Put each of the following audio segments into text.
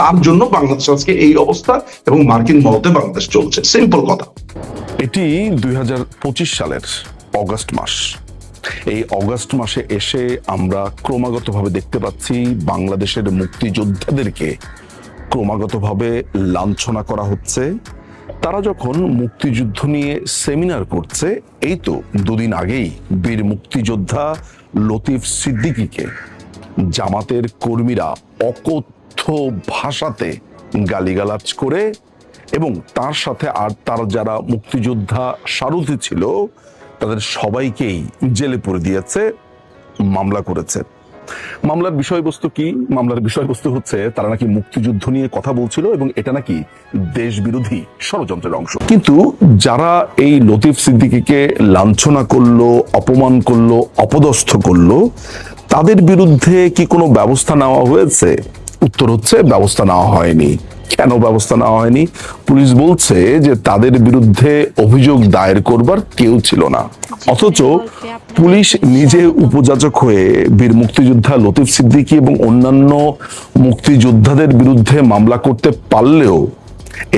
তার জন্য বাংলাদেশ আজকে এই অবস্থা এবং মার্কিন মদতে বাংলাদেশ চলছে। সিম্পল কথা। এটি দুই হাজার পঁচিশ সালের অগস্ট মাস। এই অগস্ট মাসে এসে আমরা ক্রমাগতভাবে দেখতে পাচ্ছি বাংলাদেশের মুক্তিযোদ্ধাদেরকে ক্রমাগতভাবে লাঞ্ছনা করা হচ্ছে। তারা যখন মুক্তিযুদ্ধ নিয়ে সেমিনার করছে, এই তো দুদিন আগেই বীর মুক্তিযোদ্ধা লতিফ সিদ্দিকীকে জামাতের কর্মীরা অকথ্য ভাষাতে গালিগালাজ করে এবং তার সাথে আর তার যারা মুক্তিযোদ্ধা সারথি ছিল, তাদের সবাইকেই জেলে পুরে দিয়েছে, মামলা করেছে। মামলার বিষয়বস্তু কি? মামলার বিষয়বস্তু হচ্ছে, তারা নাকি মুক্তিযুদ্ধ নিয়ে কথা বলছিল এবং এটা নাকি দেশ বিরোধী ষড়যন্ত্রের অংশ। কিন্তু যারা এই লতিফ সিদ্দিকিকে লাঞ্ছনা করল, অপমান করল, অপদস্থ করল, তাদের বিরুদ্ধে কি কোনো ব্যবস্থা নেওয়া হয়েছে? উত্তর হচ্ছে ব্যবস্থা নেওয়া হয়নি। কেন ব্যবস্থা নেওয়া হয়নি? পুলিশ বলছে যে তাদের বিরুদ্ধে অভিযোগ দায়ের করবার কেউ ছিল না। অথচ পুলিশ নিজে উপযাচক হয়ে বীর মুক্তিযোদ্ধা লতিফ সিদ্দিকী এবং অন্যান্য মুক্তিযোদ্ধাদের বিরুদ্ধে মামলা করতে পারলেও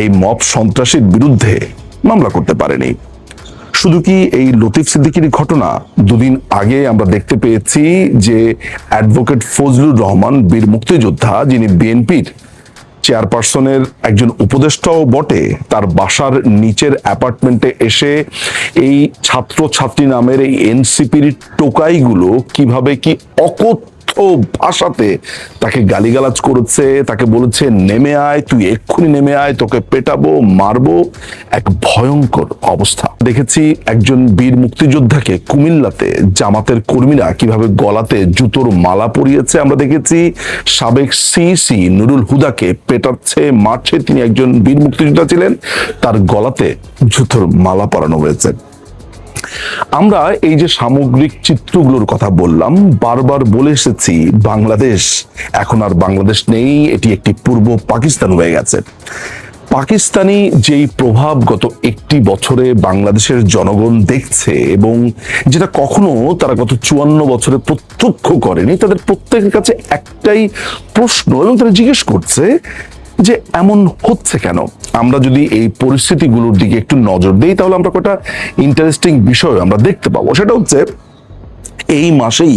এই মব সন্ত্রাসীর বিরুদ্ধে মামলা করতে পারেনি। শুধু কি এই লতিফ সিদ্দিকির ঘটনা দুদিন আগে আমরা দেখতে পেয়েছি যে অ্যাডভোকেট ফজলুর রহমান, বীর মুক্তিযোদ্ধা, যিনি বিএনপির চেয়ারপারসনের একজন উপদেষ্টাও বটে, তার বাসার নিচের অ্যাপার্টমেন্টে এসে এই ছাত্র ছাত্রী নামের এই এনসিপির টোকাইগুলো কীভাবে কি অকথ্য ভাষাতে তাকে গালিগালাজ করেছে, তাকে বলেছে, নেমে আয়, তুই এক্ষুনি নেমে আয়, তোকে পেটাবো, মারবো। এক ভয়ঙ্কর অবস্থা। দেখেছি একজন বীর মুক্তিযোদ্ধাকে কুমিল্লাতে জামাতের কর্মীরা কীভাবে গলাতে জুতোর মালা পরিয়েছে আমরা দেখেছি। সাবেক সিসি নুরুল হুদাকে পেটাচ্ছে মারছে। তিনি একজন বীর মুক্তিযোদ্ধা ছিলেন। তার গলাতে জুতোর মালা পরানো হয়েছে। আমরা এই যে সামগ্রিক চিত্রগুলোর কথা বললাম, বারবার বলে এসেছি বাংলাদেশ, এখন আর বাংলাদেশ নেই, এটি একটি পূর্ব পাকিস্তান হয়ে গেছে। পাকিস্তানি যেই প্রভাব গত একটি বছরে বাংলাদেশের জনগণ দেখছে এবং যেটা কখনো তারা গত চুয়ান্ন বছরে প্রত্যক্ষ করেনি, তাদের প্রত্যেকের কাছে একটাই প্রশ্ন এবং তারা জিজ্ঞেস করছে যে এমন হচ্ছে কেন? আমরা যদি এই পরিস্থিতিগুলোর দিকে একটু নজর দিই, তাহলে আমরা কটা ইন্টারেস্টিং বিষয় আমরা দেখতে পাবো। সেটা হচ্ছে, এই মাসেই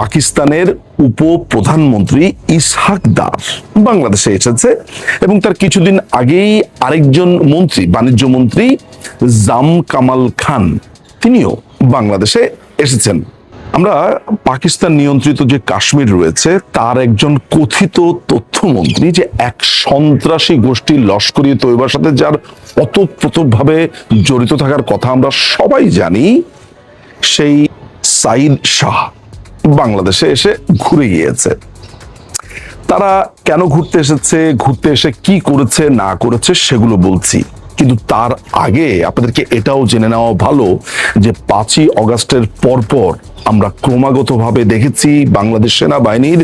পাকিস্তানের উপ প্রধানমন্ত্রী ইসহাক দার বাংলাদেশে এসেছে এবং তার কিছুদিন আগেই আরেকজন মন্ত্রী, বাণিজ্য মন্ত্রী জাম কামাল খান, তিনিও বাংলাদেশে এসেছেন। আমরা পাকিস্তান নিয়ন্ত্রিত যে কাশ্মীর রয়েছে, তার একজন কথিত তথ্যমন্ত্রী যে এক সন্ত্রাসী গোষ্ঠী লস্করি তৈবার সাথে যার অতপ্রতভাবে জড়িত থাকার কথা আমরা সবাই জানি, সেই সাইদ শাহ বাংলাদেশে এসে ঘুরে গিয়েছে। তারা কেন ঘুরতে এসেছে, ঘুরতে এসে কি করেছে, না করেছে, সেগুলো বলছি। কিন্তু তার আগে আপনাদেরকে এটাও জেনে নেওয়া ভালো যে পাঁচই অগাস্টের পরপর আমরা ক্রমাগতভাবে দেখেছি বাংলাদেশ সেনাবাহিনীর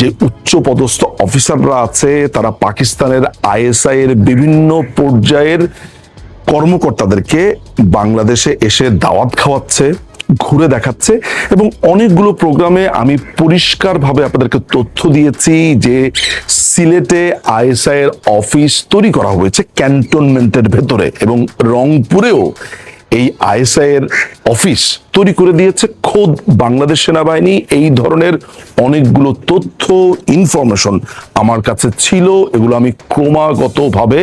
যে উচ্চ পদস্থ অফিসাররা আছে, তারা পাকিস্তানের আইএসআই এর বিভিন্ন পর্যায়ের কর্মকর্তাদেরকে বাংলাদেশে এসে দাওয়াত খাওয়াচ্ছে। ঘুরে দেখাচ্ছে এবং অনেকগুলো প্রোগ্রামে আমি পরিষ্কারভাবে আপনাদেরকে তথ্য দিয়েছি যে সিলেটে আইএসআই এর অফিস তৈরি করা হয়েছে ক্যান্টনমেন্টের ভেতরে এবং রংপুরেও এই আইএসআই এর অফিস তৈরি করে দিয়েছে। খোদ বাংলাদেশ সেনাবাহিনী এই ধরনের অনেকগুলো তথ্য, ইনফরমেশন আমার কাছে ছিল, এগুলো আমি ক্রমাগতভাবে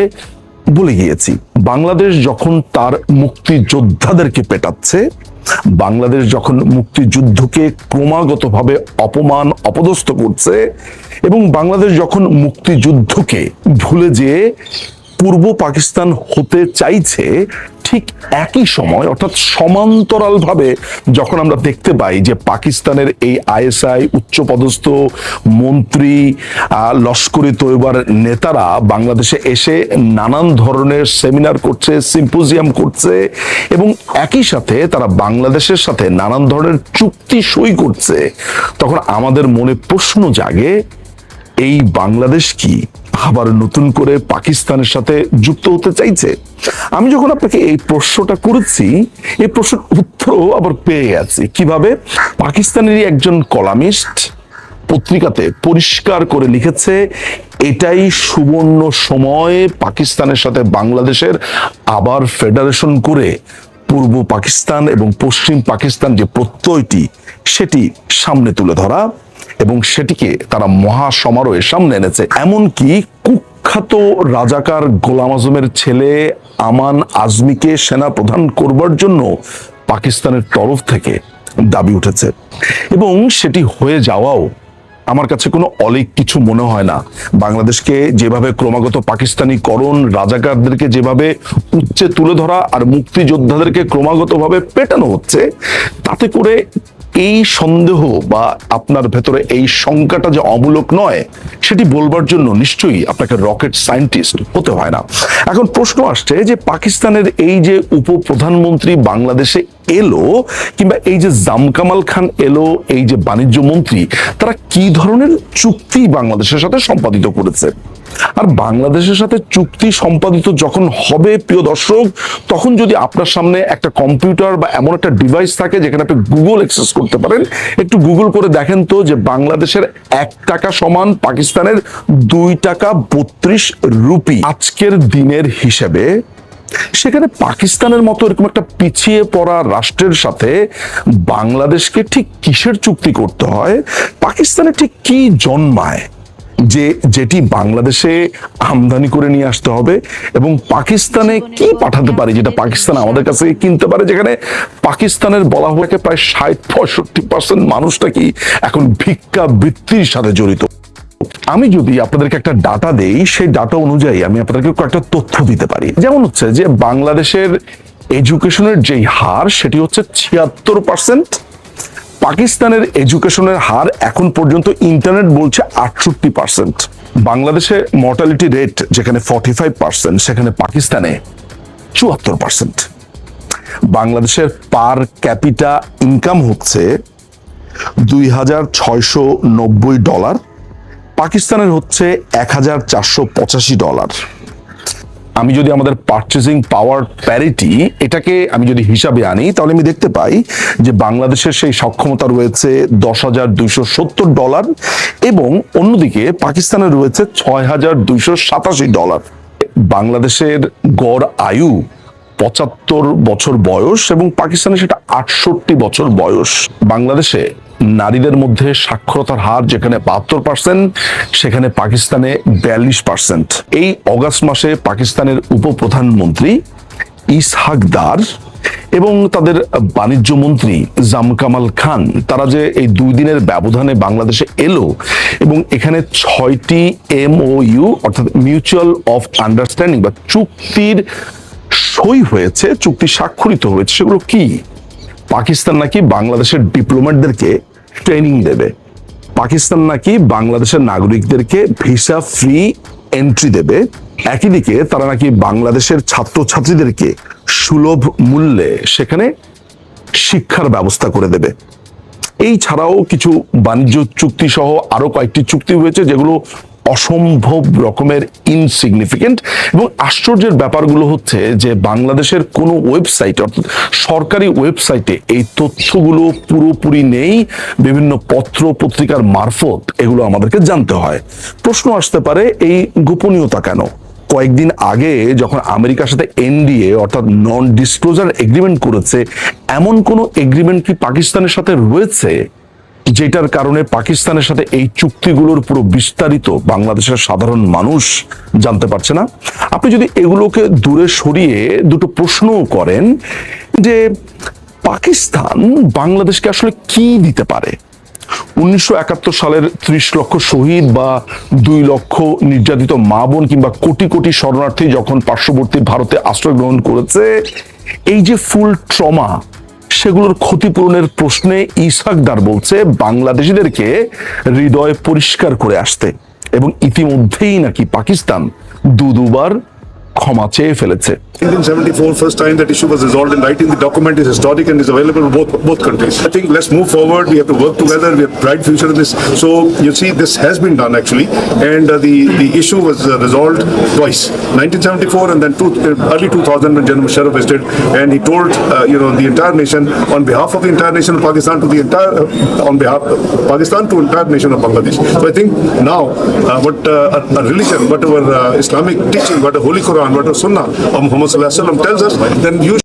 বলে গিয়েছি। বাংলাদেশ যখন তার মুক্তিযোদ্ধাদেরকে পেটাচ্ছে, বাংলাদেশ যখন মুক্তিযুদ্ধকে ক্রমাগতভাবে অপমান, অপদস্থ করছে এবং বাংলাদেশ যখন মুক্তিযুদ্ধকে ভুলে যেয়ে পূর্ব পাকিস্তান হতে চাইছে ঠিক একই সময়, অর্থাৎ সমান্তরালভাবে যখন আমরা দেখতে পাই যে পাকিস্তানের এই আইএসআই উচ্চপদস্থ মন্ত্রী লস্করি তৈবার নেতারা বাংলাদেশে এসে নানান ধরনের সেমিনার করছে, সিম্পোজিয়াম করছে এবং একই সাথে তারা বাংলাদেশের সাথে নানান ধরনের চুক্তি সই করছে। তখন আমাদের মনে প্রশ্ন জাগে, এই বাংলাদেশ কি? আবার নতুন করে পাকিস্তানের সাথে যুক্ত হতে চাইছে। আমি যখন আপনাকে এই প্রশ্নটা করেছি, এই প্রশ্নের উত্তরও আবার পেয়ে গেছি। কীভাবে? পাকিস্তানেরই একজন কলামিস্ট পত্রিকাতে পরিষ্কার করে লিখেছে, এটাই সুবর্ণ সময় পাকিস্তানের সাথে বাংলাদেশের আবার ফেডারেশন করে পূর্ব পাকিস্তান এবং পশ্চিম পাকিস্তান যে প্রত্যয়টি, সেটি সামনে তুলে ধরা। এবং সেটিকে তারা মহা সমারোহে সামনে এনেছে। এমনকি কুখ্যাত রাজাকার গোলাম আজমের ছেলে আমান আজমিকে সেনা প্রধান করবার জন্য পাকিস্তানের তরফ থেকে দাবি উঠেছে। এবং সেটি হয়ে যাওয়াও আমার কাছে কোনো অলিক কিছু মনে হয় না। বাংলাদেশকে যেভাবে ক্রমাগত পাকিস্তানিকরণ, রাজাকারদেরকে যেভাবে উচ্চে তুলে ধরা আর মুক্তিযোদ্ধাদেরকে ক্রমাগতভাবে পেটানো হচ্ছে, তাতে করে এই সন্দেহ বা আপনার ভেতরে এই শঙ্কাটা যে অমূলক নয়, সেটি বলবার জন্য নিশ্চয়ই আপনাকে রকেট সায়েন্টিস্ট হতে হয় না। এখন প্রশ্ন আসছে যে পাকিস্তানের এই যে উপপ্রধানমন্ত্রী বাংলাদেশে এলো কিংবা এই যে জামকামাল খান এলো, এই যে বাণিজ্য মন্ত্রী, তারা কি ধরনের চুক্তি বাংলাদেশের সাথে সম্পাদিত করেছে? আর বাংলাদেশের সাথে চুক্তি সম্পাদিত যখন হবে, প্রিয় দর্শক, তখন যদি আপনার সামনে একটা কম্পিউটার বা এমন একটা ডিভাইস থাকে যেখানে আপনি গুগল অ্যাক্সেস করতে পারেন, একটু গুগল করে দেখেন তো যে বাংলাদেশের এক টাকা সমান পাকিস্তানের দুই টাকা বত্রিশ রুপি আজকের দিনের হিসেবে সেখানে পাকিস্তানের মতো এরকম একটা পিছিয়ে পড়া রাষ্ট্রের সাথে বাংলাদেশকে ঠিক কিসের চুক্তি করতে হয়? পাকিস্তানে ঠিক কি জন্মায়? যে যেটি বাংলাদেশে আমদানি করে নিয়ে আসতে হবে এবং পাকিস্তানে কি পাঠাতে পারি যেটা পাকিস্তান আমাদের কাছে কিনতে পারে যেখানে পাকিস্তানের বলা হয়ে থাকে প্রায় ষাট পঁয়ষট্টি পার্সেন্ট মানুষটা কি এখন ভিক্ষা বৃত্তির সাথে জড়িত? আমি যদি আপনাদেরকে একটা ডাটা দেই, সেই ডাটা অনুযায়ী আমি আপনাদেরকে কয়েকটা তথ্য দিতে পারি। যেমন হচ্ছে যে বাংলাদেশের এডুকেশনের যেই হার, সেটি হচ্ছে ছিয়াত্তর পার্সেন্ট পাকিস্তানের এডুকেশনের হার এখন পর্যন্ত ইন্টারনেট বলছে আটষট্টি পার্সেন্ট বাংলাদেশে মর্টালিটি রেট যেখানে ফর্টি ফাইভ পার্সেন্ট সেখানে পাকিস্তানে চুয়াত্তর পার্সেন্ট বাংলাদেশের পার ক্যাপিটা ইনকাম হচ্ছে দুই হাজার ছয়শো নব্বই ডলার পাকিস্তানের হচ্ছে এক হাজার চারশো পঁচাশি ডলার। আমি যদি আমাদের পারচেজিং পাওয়ার প্যারিটি এটাকে আমি যদি হিসাবে আনি, তাহলে আমি দেখতে পাই যে বাংলাদেশের সেই সক্ষমতা রয়েছে দশ হাজার দুইশো সত্তর ডলার এবং অন্যদিকে পাকিস্তানের রয়েছে ছয় হাজার দুইশো সাতাশি ডলার। বাংলাদেশের গড় আয়ু পঁচাত্তর বছর বয়স এবং পাকিস্তানে সেটা আটষট্টি বছর বয়স। বাংলাদেশে নারীদের মধ্যে সাক্ষরতার হার যেখানে বাহাত্তর পার্সেন্ট সেখানে পাকিস্তানে বিয়াল্লিশ পার্সেন্ট এই অগাস্ট মাসে পাকিস্তানের উপপ্রধানমন্ত্রী ইসহাক দার এবং তাদের বাণিজ্য মন্ত্রী জামকামাল খান, তারা যে এই দুই দিনের ব্যবধানে বাংলাদেশে এলো এবং এখানে ছয়টি এমওইউ, অর্থাৎ মিউচুয়াল অফ আন্ডারস্ট্যান্ডিং বা চুক্তির সই হয়েছে, চুক্তি স্বাক্ষরিত হয়েছে, সেগুলো কি? পাকিস্তান নাকি বাংলাদেশের ডিপ্লোম্যাটদেরকে ট্রেনিং দেবে। পাকিস্তান নাকি বাংলাদেশের নাগরিকদেরকে ভিসা ফ্রি এন্ট্রি দেবে। একই দিকে তারা নাকি বাংলাদেশের ছাত্রছাত্রীদেরকে সুলভ মূল্যে সেখানে শিক্ষার ব্যবস্থা করে দেবে। এই ছাড়াও কিছু বাণিজ্য চুক্তি সহ আরও কয়েকটি চুক্তি হয়েছে যেগুলো অসম্ভব রকমের ইনসিগনিফিকেন্ট এবং আশ্চর্যের ব্যাপারগুলো হচ্ছে যে বাংলাদেশের কোনো ওয়েবসাইট অর্থাৎ সরকারি ওয়েবসাইটে এই তথ্যগুলো পুরোপুরি নেই। বিভিন্ন পত্র পত্রিকার মারফত এগুলো আমাদেরকে জানতে হয়। প্রশ্ন আসতে পারে, এই গোপনীয়তা কেন? কয়েকদিন আগে যখন আমেরিকার সাথে এনডিএ, অর্থাৎ নন ডিসক্লোজার এগ্রিমেন্ট করেছে, এমন কোন এগ্রিমেন্ট কি পাকিস্তানের সাথে রয়েছে? যেটার কারণে পাকিস্তানের সাথে এই চুক্তিগুলোর পুরো বিস্তারিত বাংলাদেশের সাধারণ মানুষ জানতে পারছে না। আপনি যদি এগুলোকে দূরে সরিয়ে দুটো প্রশ্নও করেন যে পাকিস্তান বাংলাদেশকে আসলে কি দিতে পারে? উনিশশো একাত্তর সালের ত্রিশ লক্ষ শহীদ বা দুই লক্ষ নির্যাতিত মা বোন কিংবা কোটি কোটি শরণার্থী যখন পার্শ্ববর্তী ভারতে আশ্রয় গ্রহণ করেছে, এই যে ফুল ট্রমা সেগুলোর ক্ষতিপূরণের প্রশ্নে ইসাকদার বলছে, বাংলাদেশিদেরকে হৃদয় পরিষ্কার করে আসতে। এবং ইতিমধ্যেই নাকি পাকিস্তান দু দুবার ক্ষমা চেয়ে ফেলেছে 1974, first time that issue was resolved in writing. The document is historic and is available in both both countries. I think let's move forward. We have to work together. We have bright future in this. So you see, this has been done actually, and uh, the the issue was uh, resolved twice, 1974 and then two, uh, early 2000 when General Musharraf visited, and he told uh, you know the entire nation on behalf of the entire nation of Pakistan to the entire uh, on behalf of Pakistan to entire nation of Bangladesh. So I think now uh, what uh, a, a religion, whatever uh, Islamic teaching, what a Holy Quran, on what was Sunnah? Of Muhammad tells us, then you